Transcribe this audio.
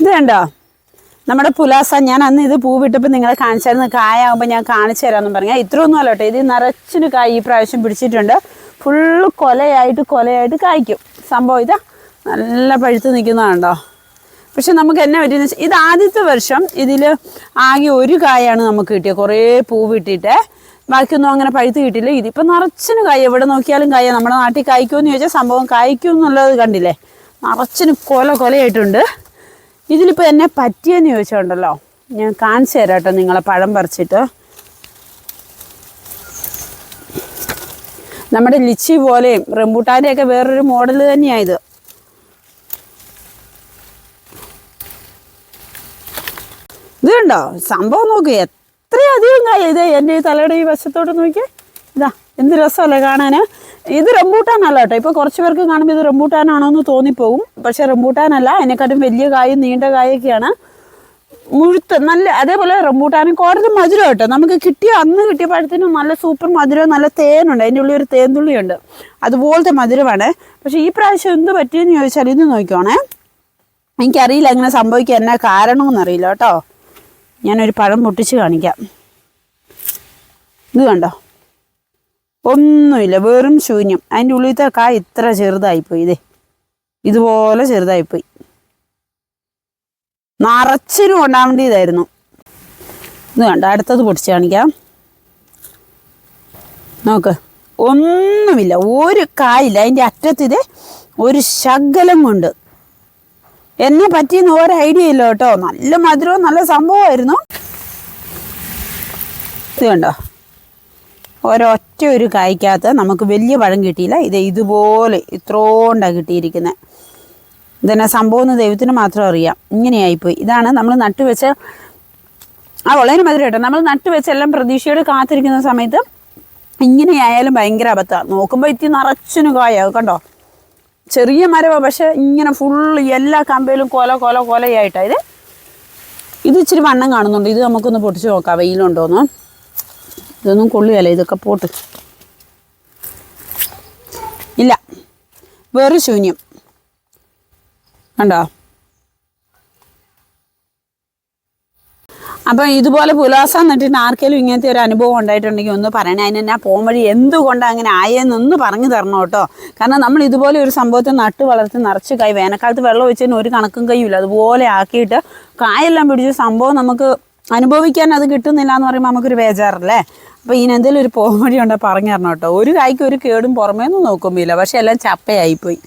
ഇത് കണ്ടോ? നമ്മുടെ പുലാസ ഞാൻ അന്ന് ഇത് പൂ വിട്ടപ്പോൾ നിങ്ങളെ കാണിച്ചായിരുന്നു. കായാകുമ്പോൾ ഞാൻ കാണിച്ചു തരാമെന്ന് പറഞ്ഞാൽ ഇത്രയൊന്നും അല്ല കേട്ടോ. ഇത് നിറച്ചിന് കായ് ഈ പ്രാവശ്യം പിടിച്ചിട്ടുണ്ട്. ഫുള്ള് കൊലയായിട്ട് കൊലയായിട്ട് കായ്ക്കും. സംഭവം ഇതാ. നല്ല പഴുത്ത് നിൽക്കുന്നതാണ്ടോ പക്ഷെ നമുക്ക് എന്നെ പറ്റിയെന്ന് വെച്ചാൽ ഇത് ആദ്യത്തെ വർഷം ഇതിൽ ആകെ ഒരു കായാണ് നമുക്ക് കിട്ടിയത്. കുറേ പൂ വിട്ടിട്ട്. ബാക്കിയൊന്നും അങ്ങനെ പഴുത്ത് കിട്ടില്ല ഇതിപ്പോൾ നിറച്ചിന് കായ. എവിടെ നോക്കിയാലും കായ. നമ്മുടെ നാട്ടിൽ കായ്ക്കുമെന്ന് ചോദിച്ചാൽ സംഭവം കായ്ക്കും എന്നുള്ളത് കണ്ടില്ലേ? നിറച്ചിന് കൊല കൊലയായിട്ടുണ്ട്. ഇതിലിപ്പോൾ എന്നെ പറ്റിയെന്ന് ചോദിച്ചോണ്ടല്ലോ. ഞാൻ കാണിച്ചു തരാം കേട്ടോ നിങ്ങളെ പഴം പറിച്ചിട്ട്. നമ്മുടെ ലിച്ചി പോലെയും റംബൂട്ടാന്റെയൊക്കെ വേറൊരു മോഡൽ തന്നെയാണ് ഇത്. ഇത് കണ്ടോ? സംഭവം നോക്ക് എത്രയധികം കായ ഇത് എന്റെ ഈ തലയുടെ ഈ വശത്തോട്ട് നോക്കിയേ. ഇതാ. എന്ത് രസമല്ലേ കാണാൻ ഇത് റംബൂട്ടാനല്ല കേട്ടോ ഇപ്പോൾ കുറച്ച് പേർക്ക് കാണുമ്പോൾ ഇത് റംബൂട്ടാനാണോ എന്ന് തോന്നിപ്പോകും. പക്ഷേ റംബൂട്ടാനല്ല അതിനെക്കാട്ടും വലിയ കായും നീണ്ട കായൊക്കെയാണ്. മുഴുത്ത് നല്ല അതേപോലെ റംബൂട്ടാനും കൂടുതൽ മധുരം കേട്ടോ നമുക്ക് കിട്ടിയ അന്ന് കിട്ടിയ നല്ല സൂപ്പർ മധുരം നല്ല തേനുണ്ട്. അതിന്റെ ഉള്ളിൽ ഒരു തേൻതുള്ളിയുണ്ട്. അതുപോലത്തെ മധുരമാണ്. പക്ഷേ ഈ പ്രാവശ്യം എന്ത് പറ്റിയെന്ന് ചോദിച്ചാൽ ഇത് നോക്കിക്കോണേ. എനിക്കറിയില്ല അങ്ങനെ സംഭവിക്കുക എന്നാ കാരണമെന്ന് അറിയില്ല കേട്ടോ. ഞാനൊരു പഴം പൊട്ടിച്ച് കാണിക്കാം. ഇത് കണ്ടോ? ഒന്നുമില്ല വെറും ശൂന്യം. അതിന്റെ ഉള്ളിലത്തെ കായ ഇത്ര ചെറുതായിപ്പോയി. ഇതേ ഇതുപോലെ ചെറുതായിപ്പോയി. നിറച്ചിനും ഉണ്ടാവേണ്ടതായിരുന്നു. ഇത് കണ്ട അടുത്തത് പൊടിച്ച് കാണിക്കാം. നോക്ക് ഒന്നുമില്ല ഒരു കായില്ല. അതിന്റെ അറ്റത്തിത് ഒരു ശകലം കൊണ്ട് എന്നെ പറ്റിയെന്ന് ഒരു ഐഡിയ ഇല്ല കേട്ടോ. നല്ല മധുരവും നല്ല സംഭവമായിരുന്നു. ഇത് കണ്ടോ? ഒരൊറ്റ ഒരു കായ്ക്കകത്ത് നമുക്ക് വലിയ പഴം കിട്ടിയില്ല. ഇത് ഇതുപോലെ ഇത്രോണ്ടാണ് കിട്ടിയിരിക്കുന്നത് ഇതന്നെ സംഭവം ദൈവത്തിന് മാത്രം അറിയാം. ഇങ്ങനെയായിപ്പോയി. ഇതാണ് നമ്മൾ നട്ടുവെച്ച ആ വളരെ മധുരം കേട്ടോ. നമ്മൾ നട്ടുവെച്ച് എല്ലാം പ്രതീക്ഷയോട് കാത്തിരിക്കുന്ന സമയത്ത് ഇങ്ങനെയായാലും ഭയങ്കര അബദ്ധമാണ് നോക്കുമ്പോൾ ഇത്തി നിറച്ചിന് കായാവും കണ്ടോ? ചെറിയ മരമാണ് പക്ഷെ ഇങ്ങനെ ഫുള്ള് എല്ലാ കമ്പയിലും കൊല കൊല കൊലയായിട്ടാണ് ഇത് ഇത് ഇച്ചിരി വണ്ണം കാണുന്നുണ്ട്. ഇത് നമുക്കൊന്ന് പൊട്ടിച്ച് നോക്കാം. വെയിലുണ്ടോന്ന്. ഇതൊന്നും കൊള്ളുകയല്ല ഇതൊക്കെ പോട്ട്. ഇല്ല വേറെ ശൂന്യം. കണ്ടോ? അപ്പം ഇതുപോലെ പുലാസ നട്ടിട്ട് ആർക്കെങ്കിലും ഇങ്ങനത്തെ ഒരു അനുഭവം ഉണ്ടായിട്ടുണ്ടെങ്കിൽ ഒന്ന് പറയണേ. അതിന് എന്നാ പോകാൻ വഴി എന്തുകൊണ്ട് അങ്ങനെ ആയെന്നൊന്ന് പറഞ്ഞു തരണം കേട്ടോ. കാരണം നമ്മൾ ഇതുപോലെ ഒരു സംഭവത്തെ നട്ട് വളർത്തി നിറച്ച് കൈ വേനൽക്കാലത്ത് വെള്ളം ഒഴിച്ചതിന് ഒരു കണക്കും കൈയില്ല അതുപോലെ ആക്കിയിട്ട് കായെല്ലാം പിടിച്ച് സംഭവം നമുക്ക് അനുഭവിക്കാൻ അത് കിട്ടുന്നില്ല എന്ന് പറയുമ്പോൾ നമുക്കൊരു ബേജാറല്ലേ? അപ്പോൾ ഇനി എന്തെങ്കിലും ഒരു പോകാൻ ഉണ്ടോ പറഞ്ഞു തരണം കേട്ടോ ഒരു കായ്ക്ക് ഒരു കേടും പുറമേ ഒന്നും നോക്കുമ്പോയില്ല പക്ഷെ എല്ലാം ചപ്പയായിപ്പോയി.